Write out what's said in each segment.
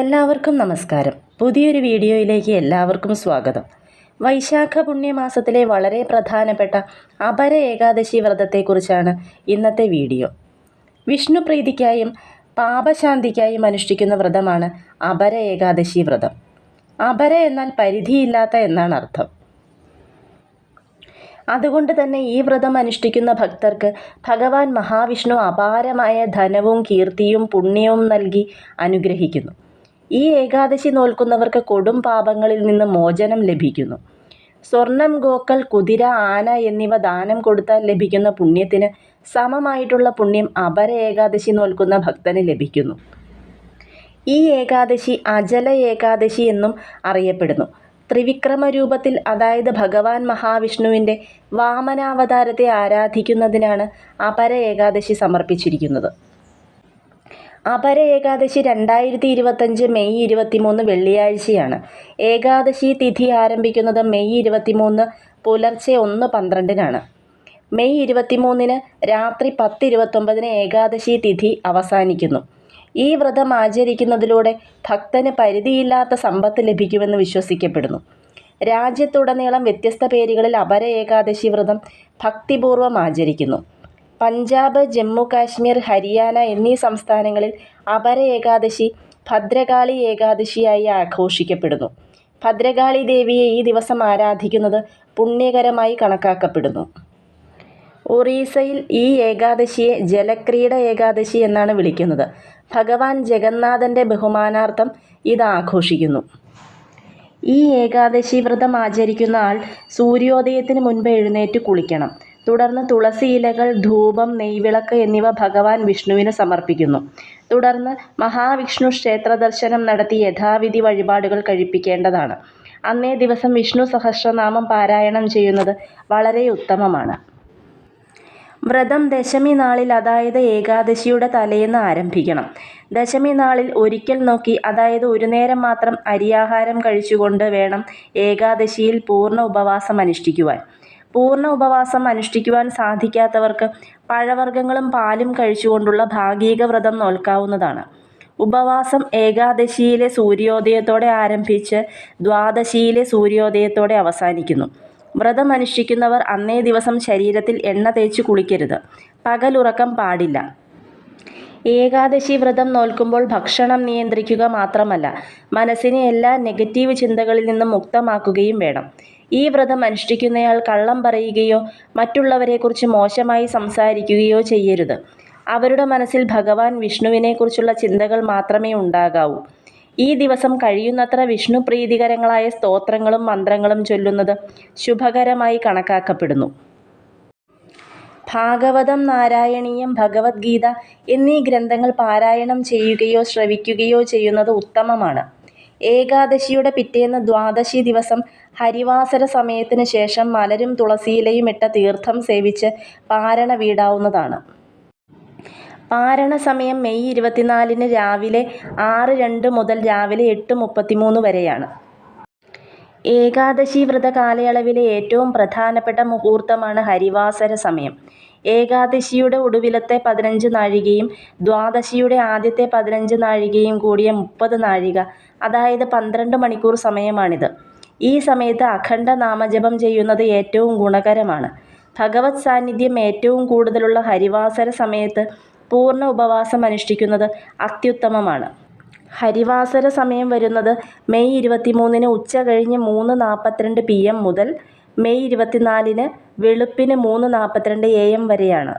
എല്ലാവർക്കും നമസ്കാരം. പുതിയൊരു വീഡിയോയിലേക്ക് എല്ലാവർക്കും സ്വാഗതം. വൈശാഖ പുണ്യമാസത്തിലെ വളരെ പ്രധാനപ്പെട്ട അപര ഏകാദശി വ്രതത്തെക്കുറിച്ചാണ് ഇന്നത്തെ വീഡിയോ. വിഷ്ണുപ്രീതിക്കായും പാപശാന്തിക്കായും അനുഷ്ഠിക്കുന്ന വ്രതമാണ് അപര ഏകാദശി വ്രതം. അപര എന്നാൽ പരിധിയില്ലാത്ത എന്നാണ് അർത്ഥം. അതുകൊണ്ട് തന്നെ ഈ വ്രതം അനുഷ്ഠിക്കുന്ന ഭക്തർക്ക് ഭഗവാൻ മഹാവിഷ്ണു അപാരമായ ധനവും കീർത്തിയും പുണ്യവും നൽകി അനുഗ്രഹിക്കുന്നു. ഈ ഏകാദശി നോൽക്കുന്നവർക്ക് കൊടും പാപങ്ങളിൽ നിന്ന് മോചനം ലഭിക്കുന്നു. സ്വർണം ഗോക്കൽ കുതിര ആന എന്നിവ ദാനം കൊടുത്താൽ ലഭിക്കുന്ന പുണ്യത്തിന് സമമായിട്ടുള്ള പുണ്യം അപര ഏകാദശി നോൽക്കുന്ന ഭക്തന് ലഭിക്കുന്നു. ഈ ഏകാദശി അജല ഏകാദശി എന്നും അറിയപ്പെടുന്നു. ത്രിവിക്രമ രൂപത്തിൽ അതായത് ഭഗവാൻ മഹാവിഷ്ണുവിന്റെ വാമനാവതാരത്തെ ആരാധിക്കുന്നതിനാണ് അപര ഏകാദശി സമർപ്പിച്ചിരിക്കുന്നത്. അപര ഏകാദശി രണ്ടായിരത്തി ഇരുപത്തഞ്ച് മെയ് ഇരുപത്തിമൂന്ന് വെള്ളിയാഴ്ചയാണ്. ഏകാദശി തിഥി ആരംഭിക്കുന്നത് മെയ് ഇരുപത്തിമൂന്ന് പുലർച്ചെ ഒന്ന് പന്ത്രണ്ടിനാണ്. മെയ് ഇരുപത്തിമൂന്നിന് രാത്രി പത്ത് ഇരുപത്തൊമ്പതിന് ഏകാദശി തിഥി അവസാനിക്കുന്നു. ഈ വ്രതം ആചരിക്കുന്നതിലൂടെ ഭക്തന് പരിധിയില്ലാത്ത സമ്പത്ത് ലഭിക്കുമെന്ന് വിശ്വസിക്കപ്പെടുന്നു. രാജ്യത്തുടനീളം വ്യത്യസ്ത പേരുകളിൽ അപര ഏകാദശി വ്രതം ഭക്തിപൂർവം ആചരിക്കുന്നു. പഞ്ചാബ് ജമ്മു കാശ്മീർ ഹരിയാന എന്നീ സംസ്ഥാനങ്ങളിൽ അപര ഏകാദശി ഭദ്രകാളി ഏകാദശിയായി ആഘോഷിക്കപ്പെടുന്നു. ഭദ്രകാളി ദേവിയെ ഈ ദിവസം ആരാധിക്കുന്നത് പുണ്യകരമായി കണക്കാക്കപ്പെടുന്നു. ഒറീസയിൽ ഈ ഏകാദശിയെ ജലക്രീഡ ഏകാദശി എന്നാണ് വിളിക്കുന്നത്. ഭഗവാൻ ജഗന്നാഥന്റെ ബഹുമാനാർത്ഥം ഇത് ആഘോഷിക്കുന്നു. ഈ ഏകാദശി വ്രതം ആചരിക്കുന്ന ആൾ സൂര്യോദയത്തിന് മുൻപ് എഴുന്നേറ്റ് കുളിക്കണം. തുടർന്ന് തുളസി ഇലകൾ ധൂപം നെയ്വിളക്ക് എന്നിവ ഭഗവാൻ വിഷ്ണുവിന് സമർപ്പിക്കുന്നു. തുടർന്ന് മഹാവിഷ്ണു ക്ഷേത്ര ദർശനം നടത്തി യഥാവിധി വഴിപാടുകൾ കഴിപ്പിക്കേണ്ടതാണ്. അന്നേ ദിവസം വിഷ്ണു സഹസ്രനാമം പാരായണം ചെയ്യുന്നത് വളരെ ഉത്തമമാണ്. വ്രതം ദശമി നാളിൽ അതായത് ഏകാദശിയുടെ തലേന്ന് ആരംഭിക്കണം. ദശമി നാളിൽ ഒരിക്കൽ നോക്കി അതായത് ഒരു നേരം മാത്രം അരിയാഹാരം കഴിച്ചുകൊണ്ട് വേണം ഏകാദശിയിൽ പൂർണ ഉപവാസം അനുഷ്ഠിക്കുവാൻ. പൂർണ ഉപവാസം അനുഷ്ഠിക്കുവാൻ സാധിക്കാത്തവർക്ക് പഴവർഗങ്ങളും പാലും കഴിച്ചുകൊണ്ടുള്ള ഭാഗിക വ്രതം നോൽക്കാവുന്നതാണ്. ഉപവാസം ഏകാദശിയിലെ സൂര്യോദയത്തോടെ ആരംഭിച്ച് ദ്വാദശിയിലെ സൂര്യോദയത്തോടെ അവസാനിക്കുന്നു. വ്രതം അനുഷ്ഠിക്കുന്നവർ അന്നേ ദിവസം ശരീരത്തിൽ എണ്ണ തേച്ച് കുളിക്കരുത്. പകലുറക്കം പാടില്ല. ഏകാദശി വ്രതം നോൽക്കുമ്പോൾ ഭക്ഷണം നിയന്ത്രിക്കുക മാത്രമല്ല മനസ്സിനെ എല്ലാ നെഗറ്റീവ് ചിന്തകളിൽ നിന്നും മുക്തമാക്കുകയും വേണം. ഈ വ്രതം അനുഷ്ഠിക്കുന്നയാൾ കള്ളം പറയുകയോ മറ്റുള്ളവരെക്കുറിച്ച് മോശമായി സംസാരിക്കുകയോ ചെയ്യരുത്. അവരുടെ മനസ്സിൽ ഭഗവാൻ വിഷ്ണുവിനെക്കുറിച്ചുള്ള ചിന്തകൾ മാത്രമേ ഉണ്ടാകാവൂ. ഈ ദിവസം കഴിയുന്നത്ര വിഷ്ണു പ്രീതികരങ്ങളായ സ്തോത്രങ്ങളും മന്ത്രങ്ങളും ചൊല്ലുന്നത് ശുഭകരമായി കണക്കാക്കപ്പെടുന്നു. ഭാഗവതം നാരായണീയം ഭഗവത്ഗീത എന്നീ ഗ്രന്ഥങ്ങൾ പാരായണം ചെയ്യുകയോ ശ്രവിക്കുകയോ ചെയ്യുന്നത് ഉത്തമമാണ്. ഏകാദശിയുടെ പിറ്റേന്ന് ദ്വാദശി ദിവസം ഹരിവാസര സമയത്തിന് ശേഷം മലരും തുളസിയിലയും ഇട്ട തീർത്ഥം സേവിച്ച് പാരണ വീടാവുന്നതാണ്. പാരണ സമയം മെയ് ഇരുപത്തിനാലിന് രാവിലെ ആറ് രണ്ട് മുതൽ രാവിലെ എട്ട് മുപ്പത്തിമൂന്ന് വരെയാണ്. ഏകാദശി വ്രത കാലയളവിലെ ഏറ്റവും പ്രധാനപ്പെട്ട മുഹൂർത്തമാണ് ഹരിവാസര സമയം. ഏകാദശിയുടെ ഒടുവിലത്തെ പതിനഞ്ച് നാഴികയും ദ്വാദശിയുടെ ആദ്യത്തെ പതിനഞ്ച് നാഴികയും കൂടിയ മുപ്പത് നാഴിക അതായത് പന്ത്രണ്ട് മണിക്കൂർ സമയമാണിത്. ഈ സമയത്ത് അഖണ്ഡ നാമജപം ചെയ്യുന്നത് ഏറ്റവും ഗുണകരമാണ്. ഭഗവത് സാന്നിധ്യം ഏറ്റവും കൂടുതലുള്ള ഹരിവാസര സമയത്ത് പൂർണ ഉപവാസം അനുഷ്ഠിക്കുന്നത് അത്യുത്തമമാണ്. ഹരിവാസര സമയം വരുന്നത് മെയ് ഇരുപത്തിമൂന്നിന് ഉച്ച കഴിഞ്ഞ് മൂന്ന് നാൽപ്പത്തിരണ്ട് പി എം മുതൽ മെയ് ഇരുപത്തിനാലിന് വെളുപ്പിന് മൂന്ന് നാൽപ്പത്തിരണ്ട് എ എം വരെയാണ്.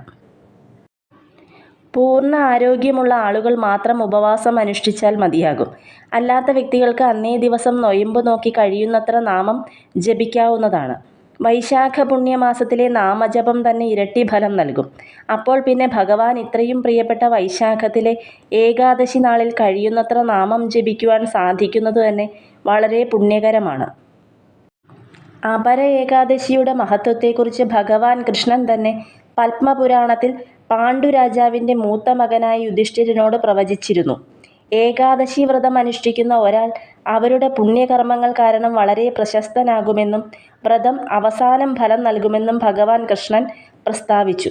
പൂർണ ആരോഗ്യമുള്ള ആളുകൾ മാത്രം ഉപവാസം അനുഷ്ഠിച്ചാൽ മതിയാകും. അല്ലാത്ത വ്യക്തികൾക്ക് അന്നേ ദിവസം നൊയമ്പ് നോക്കി കഴിയുന്നത്ര നാമം ജപിക്കാവുന്നതാണ്. വൈശാഖ പുണ്യമാസത്തിലെ നാമജപം തന്നെ ഇരട്ടി ഫലം നൽകും. അപ്പോൾ പിന്നെ ഭഗവാൻ ഇത്രയും പ്രിയപ്പെട്ട വൈശാഖത്തിലെ ഏകാദശി നാളിൽ കഴിയുന്നത്ര നാമം ജപിക്കുവാൻ സാധിക്കുന്നത് തന്നെ വളരെ പുണ്യകരമാണ്. അപര ഏകാദശിയുടെ മഹത്വത്തെക്കുറിച്ച് ഭഗവാൻ കൃഷ്ണൻ തന്നെ പത്മപുരാണത്തിൽ പാണ്ഡുരാജാവിന്റെ മൂത്ത മകനായ യുധിഷ്ഠിരനോട് പ്രവചിച്ചിരുന്നു. ഏകാദശി വ്രതം അനുഷ്ഠിക്കുന്ന ഒരാൾ അവരുടെ പുണ്യകർമ്മങ്ങൾ കാരണം വളരെ പ്രശസ്തനാകുമെന്നും വ്രതം അവസാനം ഫലം നൽകുമെന്നും ഭഗവാൻ കൃഷ്ണൻ പ്രസ്താവിച്ചു.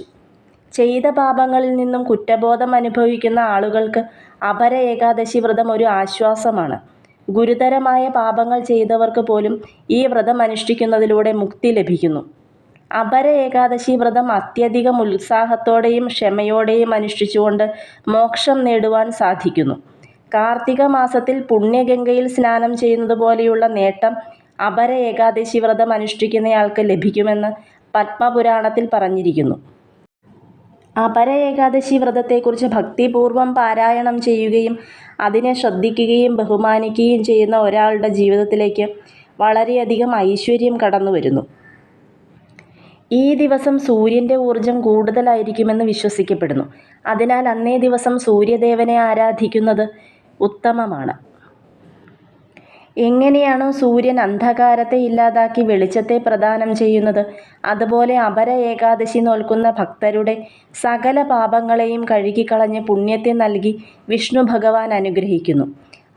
ചെയ്ത പാപങ്ങളിൽ നിന്നും കുറ്റബോധം അനുഭവിക്കുന്ന ആളുകൾക്ക് അപര ഏകാദശി വ്രതം ഒരു ആശ്വാസമാണ്. ഗുരുതരമായ പാപങ്ങൾ ചെയ്തവർക്ക് പോലും ഈ വ്രതം അനുഷ്ഠിക്കുന്നതിലൂടെ മുക്തി ലഭിക്കുന്നു. അപര ഏകാദശി വ്രതം അത്യധികം ഉത്സാഹത്തോടെയും ക്ഷമയോടെയും അനുഷ്ഠിച്ചുകൊണ്ട് മോക്ഷം നേടുവാൻ സാധിക്കുന്നു. കാർത്തിക മാസത്തിൽ പുണ്യഗംഗയിൽ സ്നാനം ചെയ്യുന്നത് പോലെയുള്ള നേട്ടം അപര ഏകാദശി വ്രതം അനുഷ്ഠിക്കുന്നയാൾക്ക് ലഭിക്കുമെന്ന് പത്മപുരാണത്തിൽ പറഞ്ഞിരിക്കുന്നു. അപര ഏകാദശി വ്രതത്തെക്കുറിച്ച് ഭക്തിപൂർവം പാരായണം ചെയ്യുകയും അതിനെ ശ്രദ്ധിക്കുകയും ബഹുമാനിക്കുകയും ചെയ്യുന്ന ഒരാളുടെ ജീവിതത്തിലേക്ക് വളരെയധികം ഐശ്വര്യം കടന്നു വരുന്നു. ഈ ദിവസം സൂര്യന്റെ ഊർജം കൂടുതലായിരിക്കുമെന്ന് വിശ്വസിക്കപ്പെടുന്നു. അതിനാൽ അന്നേ ദിവസം സൂര്യദേവനെ ആരാധിക്കുന്നത് ഉത്തമമാണ്. എങ്ങനെയാണോ സൂര്യൻ അന്ധകാരത്തെ ഇല്ലാതാക്കി വെളിച്ചത്തെ പ്രദാനം ചെയ്യുന്നത് അതുപോലെ അപര ഏകാദശി നോൽക്കുന്ന ഭക്തരുടെ സകല പാപങ്ങളെയും കഴുകിക്കളഞ്ഞ് പുണ്യത്തെ നൽകി വിഷ്ണു ഭഗവാൻ അനുഗ്രഹിക്കുന്നു.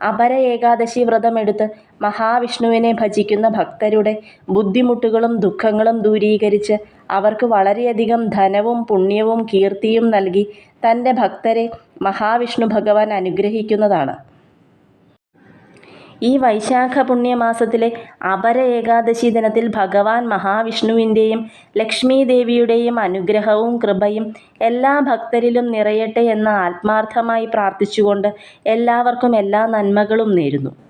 അപര ഏകാദശി വ്രതമെടുത്ത് മഹാവിഷ്ണുവിനെ ഭജിക്കുന്ന ഭക്തരുടെ ബുദ്ധിമുട്ടുകളും ദുഃഖങ്ങളും ദൂരീകരിച്ച് അവർക്ക് വളരെയധികം ധനവും പുണ്യവും കീർത്തിയും നൽകി തന്റെ ഭക്തരെ മഹാവിഷ്ണു ഭഗവാൻ അനുഗ്രഹിക്കുന്നതാണ്. ഈ വൈശാഖ പുണ്യമാസത്തിലെ അപര ഏകാദശി ദിനത്തിൽ ഭഗവാൻ മഹാവിഷ്ണുവിന്റെയും ലക്ഷ്മീ ദേവിയുടെയും അനുഗ്രഹവും കൃപയും എല്ലാ ഭക്തരിലും നിറയട്ടെ എന്ന് ആത്മാർത്ഥമായി പ്രാർത്ഥിച്ചുകൊണ്ട് എല്ലാവർക്കും എല്ലാ നന്മകളും നേരുന്നു.